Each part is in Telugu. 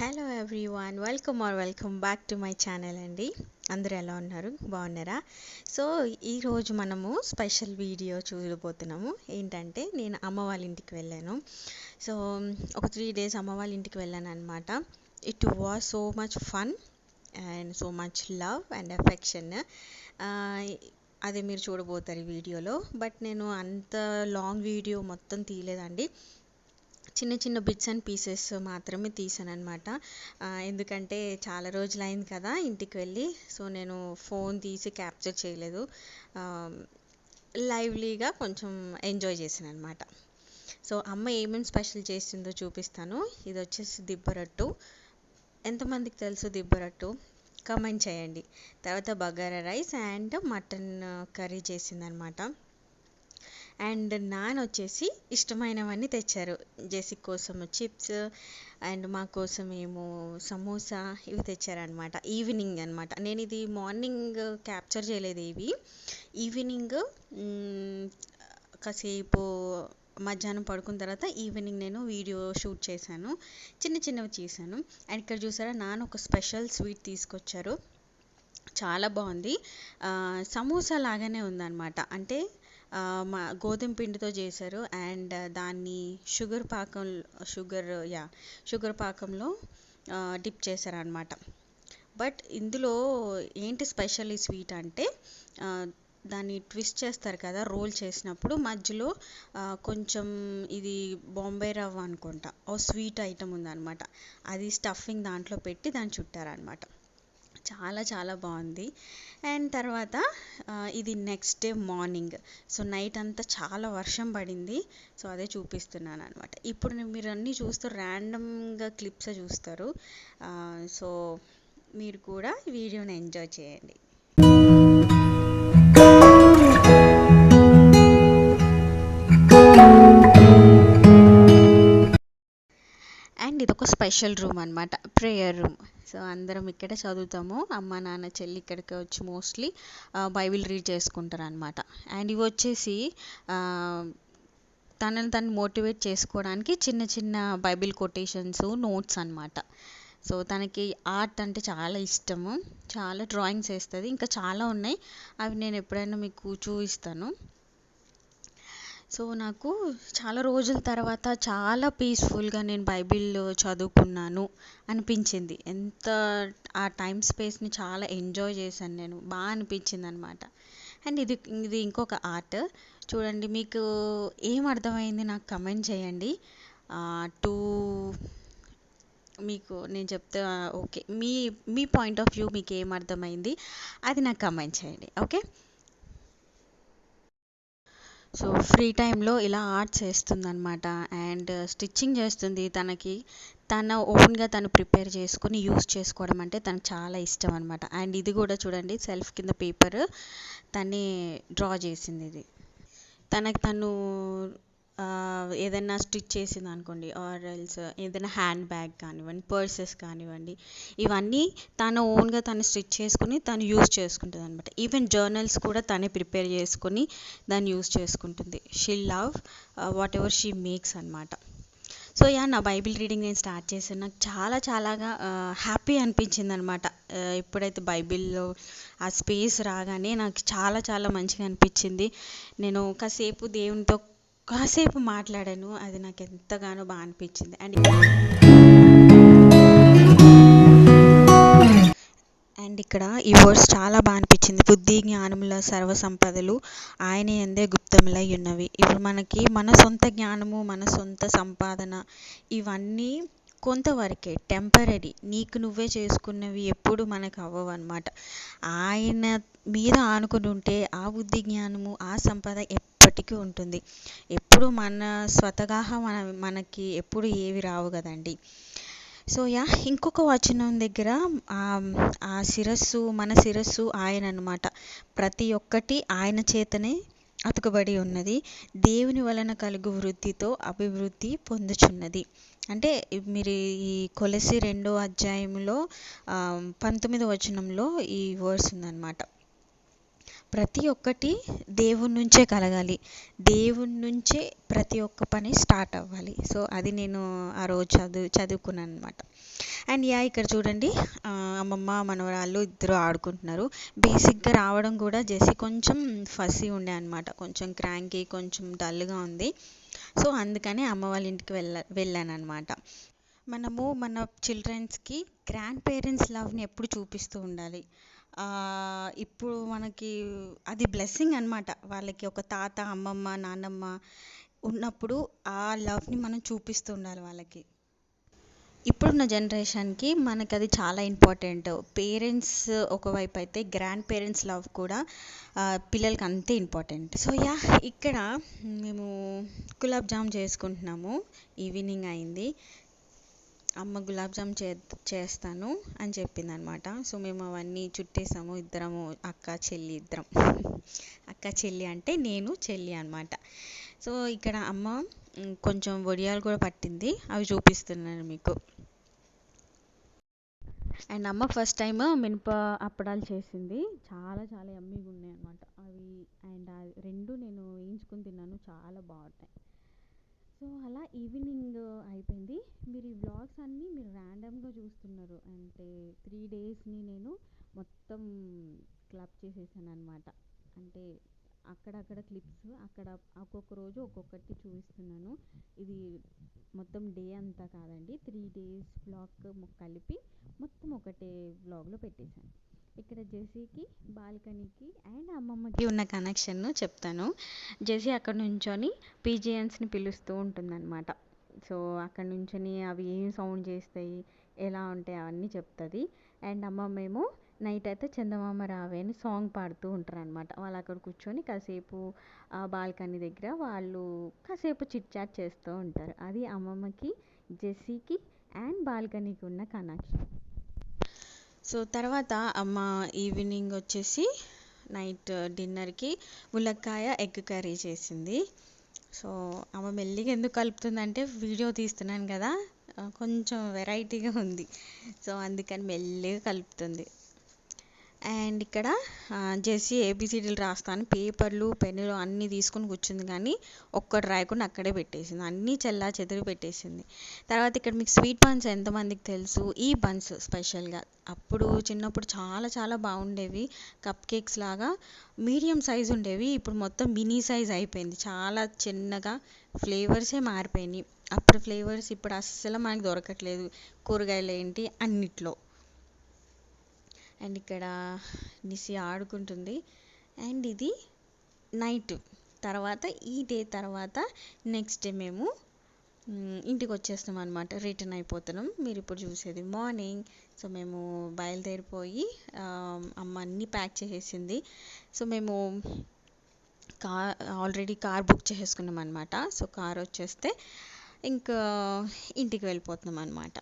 Hello everyone welcome or welcome back to my channel అండి. అందరూ ఎలా ఉన్నారు? బాగున్నారా? సో ఈరోజు మనము స్పెషల్ వీడియో చూడబోతున్నాము. ఏంటంటే నేను అమ్మ వాళ్ళ ఇంటికి వెళ్ళాను. సో ఒక త్రీ డేస్ అమ్మ వాళ్ళ ఇంటికి వెళ్ళాను అనమాట it was so much fun and so much love and affection అదే మీరు చూడబోతారు ఈ వీడియోలో బట్ నేను అంత లాంగ్ వీడియో మొత్తం తీయలేదండి. చిన్న చిన్న బిట్స్ అండ్ పీసెస్ మాత్రమే తీసాను అనమాట ఎందుకంటే చాలా రోజులు అయింది కదా ఇంటికి వెళ్ళి సో నేను ఫోన్ తీసి క్యాప్చర్ చేయలేదు. లైవ్లీగా కొంచెం ఎంజాయ్ చేశాను అనమాట సో అమ్మ ఏమేమి స్పెషల్ చేసిందో చూపిస్తాను. ఇది వచ్చేసి దిబ్బరట్టు ఎంతమందికి తెలుసు దిబ్బరట్టు కమెంట్ చేయండి. తర్వాత bagara rice and mutton curry చేసిందనమాట అండ్ నాన్న వచ్చేసి ఇష్టమైనవన్నీ తెచ్చారు. జెసిక్ కోసం చిప్స్ అండ్ మా కోసం ఏమో సమోసా ఇవి తెచ్చారనమాట ఈవినింగ్ అనమాట నేను ఇది మార్నింగ్ క్యాప్చర్ చేయలేదు ఇవి. ఈవినింగ్ కాసేపు మధ్యాహ్నం పడుకున్న తర్వాత ఈవినింగ్ నేను వీడియో షూట్ చేశాను. చిన్న చిన్నవి చేశాను. అండ్ ఇక్కడ చూసారా నాన్న ఒక స్పెషల్ స్వీట్ తీసుకొచ్చారు. చాలా బాగుంది. సమోసా లాగానే ఉందన్నమాట. అంటే మా గోధుమ పిండితో చేశారు. అండ్ దాన్ని షుగర్ పాకం షుగర్ యా షుగర్ పాకంలో డిప్ చేశారనమాట బట్ ఇందులో ఏంటి స్పెషల్ ఈ స్వీట్ అంటే దాన్ని ట్విస్ట్ చేస్తారు కదా రోల్ చేసినప్పుడు. మధ్యలో కొంచెం ఇది బాంబే రవ్వ అనుకుంటా. ఓ స్వీట్ ఐటమ్ ఉందన్నమాట. అది స్టఫింగ్ దాంట్లో పెట్టి దాన్ని చుట్టారనమాట చాలా చాలా బాగుంది. అండ్ తర్వాత ఇది next day morning so night అంతా చాలా వర్షం పడింది. సో అదే చూపిస్తున్నాను అనమాట ఇప్పుడు మీరు అన్నీ చూస్తూ ర్యాండమ్గా క్లిప్స్ చూస్తారు. సో మీరు కూడా వీడియోని ఎంజాయ్ చేయండి. అండ్ ఇది ఒక స్పెషల్ రూమ్ అనమాట ప్రేయర్ రూమ్. సో అందరం ఇక్కడ చదువుతాము అమ్మ నాన్న చెల్లి ఇక్కడికి వచ్చి మోస్ట్లీ బైబిల్ రీడ్ చేసుకుంటారు అనమాట అండ్ ఇవి వచ్చేసి తనని తను మోటివేట్ చేసుకోవడానికి చిన్న చిన్న బైబిల్ కొటేషన్స్ నోట్స్ అనమాట సో తనకి ఆర్ట్ అంటే చాలా ఇష్టము చాలా డ్రాయింగ్స్ వేస్తుంది ఇంకా చాలా ఉన్నాయి. అవి నేను ఎప్పుడైనా మీకు చూపిస్తాను. సో నాకు చాలా రోజుల తర్వాత చాలా పీస్ఫుల్గా నేను బైబిల్ చదువుకున్నాను అనిపించింది. ఎంత ఆ టైం స్పేస్ని చాలా ఎంజాయ్ చేశాను నేను. బాగా అనిపించింది అనమాట అండ్ ఇది ఇది ఇంకొక ఆర్ట్ చూడండి మీకు ఏం అర్థమైంది నాకు కమెంట్ చేయండి. టూ మీకు నేను చెప్తే ఓకే. మీ మీ పాయింట్ ఆఫ్ వ్యూ మీకు ఏం అర్థమైంది అది నాకు కమెంట్ చేయండి ఓకే? సో ఫ్రీ టైంలో ఇలా ఆర్ట్స్ వేస్తుందనమాట అండ్ స్టిచ్చింగ్ చేస్తుంది తనకి. తన ఓన్గా తను ప్రిపేర్ చేసుకొని యూస్ చేసుకోవడం అంటే తనకు చాలా ఇష్టం అనమాట అండ్ ఇది కూడా చూడండి సెల్ఫ్ కింద పేపర్ తనే డ్రా చేసింది ఇది. తనకి తను ఏదైనా స్టిచ్ చేసింది అనుకోండి ఆర్ ఎల్స్ ఏదైనా హ్యాండ్ బ్యాగ్ కానివ్వండి పర్సెస్ కానివ్వండి ఇవన్నీ తను ఓన్గా తను స్టిచ్ చేసుకుని తను యూస్ చేసుకుంటుంది అనమాట ఈవెన్ జర్నల్స్ కూడా తనే ప్రిపేర్ చేసుకొని దాన్ని యూస్ చేసుకుంటుంది. She love whatever she makes అనమాట సో యా నా బైబిల్ రీడింగ్ నేను స్టార్ట్ చేశాను. నాకు చాలా చాలాగా హ్యాపీ అనిపించింది అనమాట ఎప్పుడైతే బైబిల్లో ఆ స్పేస్ రాగానే నాకు చాలా చాలా మంచిగా అనిపించింది. నేను కాసేపు దేవునితో కాసేపు మాట్లాడాను అది నాకు ఎంతగానో బాగా అనిపించింది. అండ్ అండ్ ఇక్కడ ఈ వర్డ్స్ చాలా బాగా అనిపించింది. బుద్ధి జ్ఞానముల సర్వ సంపదలు ఆయన ఎందే గుప్తములై ఉన్నవి. ఇప్పుడు మనకి మన సొంత జ్ఞానము మన సొంత సంపాదన ఇవన్నీ కొంతవరకే టెంపరీ నీకు నువ్వే చేసుకున్నవి ఎప్పుడు మనకు అవ్వవు అనమాట ఆయన మీద ఆనుకుని ఉంటే ఆ బుద్ధి జ్ఞానము ఆ సంపద ఎప్పటికీ ఉంటుంది. ఎప్పుడు మన స్వతగాహ మన మనకి ఎప్పుడు ఏవి రావు కదండి. సో యా ఇంకొక వచనం దగ్గర ఆ శిరస్సు మన శిరస్సు ఆయన అనమాట ప్రతి ఒక్కటి ఆయన చేతనే అతుకబడి ఉన్నది. దేవుని వలన కలుగు వృద్ధితో అభివృద్ధి పొందుచున్నది. అంటే మీరు ఈ కొలసి రెండో అధ్యాయంలో పంతొమ్మిదో వచనంలో ఈ వర్డ్స్ ఉందన్నమాట. ప్రతి ఒక్కటి దేవుడి నుంచే కలగాలి. దేవుడి నుంచే ప్రతి ఒక్క పని స్టార్ట్ అవ్వాలి. సో అది నేను ఆ రోజు చదువు చదువుకున్నాను అనమాట అండ్ యా ఇక్కడ చూడండి అమ్మమ్మ మనవరాళ్ళు ఇద్దరు ఆడుకుంటున్నారు. బేసిక్గా రావడం కూడా జెసి కొంచెం ఫసీ ఉండే అనమాట కొంచెం క్రాంకీ కొంచెం డల్గా ఉంది. సో అందుకని అమ్మ వాళ్ళ ఇంటికి వెళ్ళ వెళ్ళాను అనమాట మనము మన చిల్డ్రన్స్కి గ్రాండ్ పేరెంట్స్ లవ్ని ఎప్పుడు చూపిస్తూ ఉండాలి. ఇప్పుడు మనకి అది బ్లెస్సింగ్ అనమాట వాళ్ళకి ఒక తాత అమ్మమ్మ నాన్నమ్మ ఉన్నప్పుడు ఆ లవ్ని మనం చూపిస్తూ ఉండాలి వాళ్ళకి. ఇప్పుడున్న జనరేషన్కి మనకి అది చాలా ఇంపార్టెంట్ పేరెంట్స్ ఒకవైపు అయితే గ్రాండ్ పేరెంట్స్ లవ్ కూడా పిల్లలకి అంతే ఇంపార్టెంట్ సో యా ఇక్కడ మేము గులాబ్ జామ్ చేసుకుంటున్నాము. ఈవినింగ్ అయింది. అమ్మ గులాబ్ జామ్ చే చేస్తాను అని చెప్పింది అనమాట సో మేము అవన్నీ చుట్టేసాము ఇద్దరము అక్క చెల్లి ఇద్దరం. అక్క చెల్లి అంటే నేను చెల్లి అనమాట. సో ఇక్కడ అమ్మ కొంచెం వడియాలు కూడా పట్టింది. అవి చూపిస్తున్నాను మీకు. అండ్ అమ్మ ఫస్ట్ టైం మినప అప్పడాలు చేసింది. చాలా చాలా ఎమ్మీగా ఉన్నాయి అనమాట. అవి అండ్ రెండు నేను వేయించుకుని తిన్నాను. చాలా బాగుంటాయి సో అలా ఈవినింగ్ అయిపోయింది. మీరు ఈ వ్లాగ్స్ అన్నీ మీరు ర్యాండమ్గా చూస్తున్నారు. అంటే త్రీ డేస్ని నేను మొత్తం క్లబ్ చేసేసాను అనమాట అంటే అక్కడక్కడ క్లిప్స్ అక్కడ ఒక్కొక్క రోజు ఒక్కొక్కటి చూపిస్తున్నాను. ఇది మొత్తం డే అంతా కాదండి. త్రీ డేస్ బ్లాగ్ కలిపి మొత్తం ఒకటే బ్లాగ్లో పెట్టేశాను. ఇక్కడ జెసీకి బాల్కనీకి అండ్ అమ్మమ్మకి ఉన్న కనెక్షన్ చెప్తాను. జెసీ అక్కడ నుంచొని పీజియన్స్ని పిలుస్తూ ఉంటుందన్నమాట. సో అక్కడ నుంచొని అవి ఏం సౌండ్ చేస్తాయి ఎలా ఉంటాయి అవన్నీ చెప్తుంది. అండ్ అమ్మమ్మ ఏమో నైట్ అయితే చందమామ రావే అని సాంగ్ పాడుతూ ఉంటారు అనమాట వాళ్ళు అక్కడ కూర్చొని కాసేపు బాల్కనీ దగ్గర వాళ్ళు కాసేపు చిట్ చాట్ చేస్తూ ఉంటారు. అది అమ్మమ్మకి జెస్సీకి అండ్ బాల్కనీకి ఉన్న కనెక్షన్. సో తర్వాత అమ్మ ఈవినింగ్ వచ్చేసి నైట్ డిన్నర్కి ములక్కాయ ఎగ్ కర్రీ చేసింది. సో అమ్మ మెల్లిగా ఎందుకు కలుపుతుందంటే వీడియో తీస్తున్నాను కదా. కొంచెం వెరైటీగా ఉంది. సో అందుకని మెల్లిగా కలుపుతుంది. అండ్ ఇక్కడ జెస్సీ ఏబిసిడీలు రాస్తాను. పేపర్లు పెన్నులు అన్నీ తీసుకొని కూర్చుంది కానీ ఒక్కటి రాయకుండా అక్కడే పెట్టేసింది. అన్నీ చెల్లా చెదిరి పెట్టేసింది. తర్వాత ఇక్కడ మీకు స్వీట్ బన్స్ ఎంతమందికి తెలుసు? ఈ బన్స్ స్పెషల్గా. అప్పుడు చిన్నప్పుడు చాలా చాలా బాగుండేవి. కప్ కేక్స్ లాగా మీడియం సైజ్ ఉండేవి. ఇప్పుడు మొత్తం మినీ సైజ్ అయిపోయింది. చాలా చిన్నగా ఫ్లేవర్సే మారిపోయినాయి. అప్పుడు ఫ్లేవర్స్ ఇప్పుడు అస్సలు మనకు దొరకట్లేదు. కూరగాయలు ఏంటి? అన్నిట్లో. అండ్ ఇక్కడ నిసి ఆడుకుంటుంది. అండ్ ఇది నైట్. తర్వాత ఈ డే తర్వాత నెక్స్ట్ డే మేము ఇంటికి వచ్చేస్తాం అనమాట రిటర్న్ అయిపోతున్నాం. మీరు ఇప్పుడు చూసేది మార్నింగ్. సో మేము బయలుదేరిపోయి అమ్మ అన్నీ ప్యాక్ చేసేసింది. సో మేము కార్ ఆల్రెడీ కార్ బుక్ చేసుకున్నాం అనమాట సో కార్ వచ్చేస్తే ఇంకా ఇంటికి వెళ్ళిపోతున్నాం అనమాట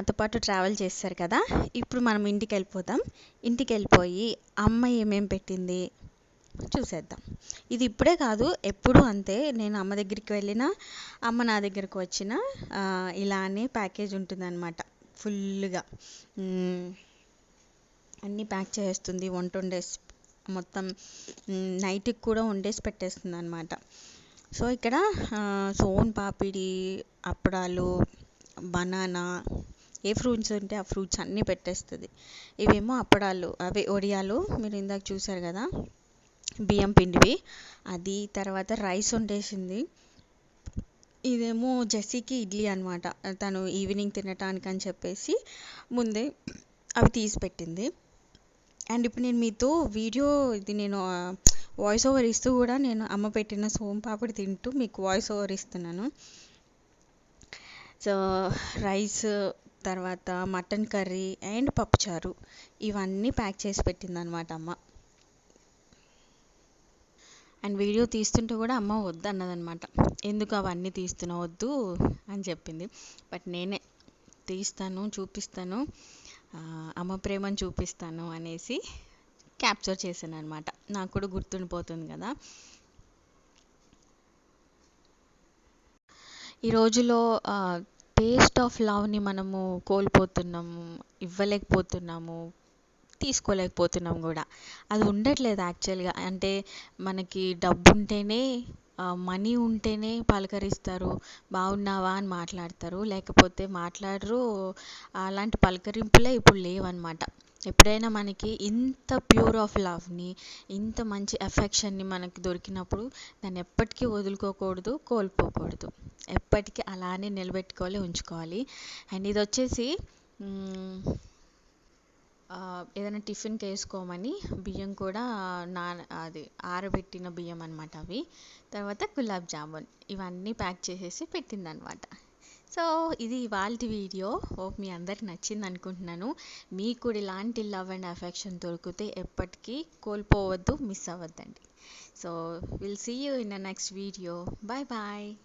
నాతో పాటు ట్రావెల్ చేస్తారు కదా ఇప్పుడు మనం ఇంటికి వెళ్ళిపోదాం ఇంటికి వెళ్ళిపోయి అమ్మ ఏమేం పెట్టింది చూసేద్దాం. ఇది ఇప్పుడే కాదు ఎప్పుడు అంతే. నేను అమ్మ దగ్గరికి వెళ్ళినా అమ్మ నా దగ్గరకు వచ్చిన ఇలానే ప్యాకేజ్ ఉంటుందన్నమాట ఫుల్గా అన్నీ ప్యాక్ చేస్తుంది వంట వండేసి మొత్తం నైట్కి కూడా వండేసి పెట్టేస్తుంది అనమాట సో ఇక్కడ సోన్ పాపిడి అప్పడాలు బనానా ఏ ఫ్రూట్స్ ఉంటే ఆ ఫ్రూట్స్ అన్నీ పెట్టేస్తుంది. ఇవేమో అప్పడాలు అవి ఒడియాలు మీరు ఇందాక చూసారు కదా బియ్యం పిండివి. అది తర్వాత రైస్ వండేసింది. ఇదేమో జెస్సీకి ఇడ్లీ అనమాట తను ఈవినింగ్ తినటానికి అని చెప్పేసి ముందే అవి తీసి పెట్టింది. అండ్ ఇప్పుడు నేను మీతో వీడియో ఇది నేను వాయిస్ ఓవర్ ఇస్తూ కూడా నేను అమ్మ పెట్టిన సోంపాపిడి తింటూ మీకు వాయిస్ ఓవర్ ఇస్తున్నాను. సో రైస్ తర్వాత మటన్ కర్రీ అండ్ పప్పుచారు. ఇవన్నీ ప్యాక్ చేసి పెట్టిందనమాట అమ్మ. అండ్ వీడియో తీస్తుంటే కూడా అమ్మ వద్దు అన్నదనమాట ఎందుకు అవన్నీ తీస్తున్నావు వద్దు అని చెప్పింది. బట్ నేనే తీస్తాను చూపిస్తాను. అమ్మ ప్రేమను చూపిస్తాను అనేసి క్యాప్చర్ చేశాను అనమాట నాకు కూడా గుర్తుండిపోతుంది కదా. ఈ రోజులో టేస్ట్ ఆఫ్ లవ్ని మనము కోల్పోతున్నాము ఇవ్వలేకపోతున్నాము తీసుకోలేకపోతున్నాం కూడా. అది ఉండట్లేదు యాక్చువల్గా అంటే మనకి డబ్బు ఉంటేనే మనీ ఉంటేనే పలకరిస్తారు బాగున్నావా అని మాట్లాడతారు లేకపోతే మాట్లాడరు అలాంటి పలకరింపులే ఇప్పుడు లేవన్నమాట. ఎప్పుడైనా మనకి ఇంత ప్యూర్ ఆఫ్ లవ్ని ఇంత మంచి ఎఫెక్షన్ని మనకి దొరికినప్పుడు దాన్ని ఎప్పటికీ వదులుకోకూడదు కోల్పోకూడదు. ఎప్పటికీ అలానే నిలబెట్టుకోవాలి ఉంచుకోవాలి. అండ్ ఇది వచ్చేసి ఏదైనా టిఫిన్కి వేసుకోమని బియ్యం కూడా నా అది ఆరబెట్టిన బియ్యం అనమాట అవి. తర్వాత గులాబ్ జామున్. ఇవన్నీ ప్యాక్ చేసేసి పెట్టిందనమాట సో ఇది ఇవాళ వీడియో. హోప్ మీ అందరికి నచ్చింది అనుకుంటున్నాను. మీకు కూడా ఇలాంటి లవ్ అండ్ అఫెక్షన్ దొరికితే ఎప్పటికీ కోల్పోవద్దు miss అవ్వద్దండి. So will see you in the next video bye bye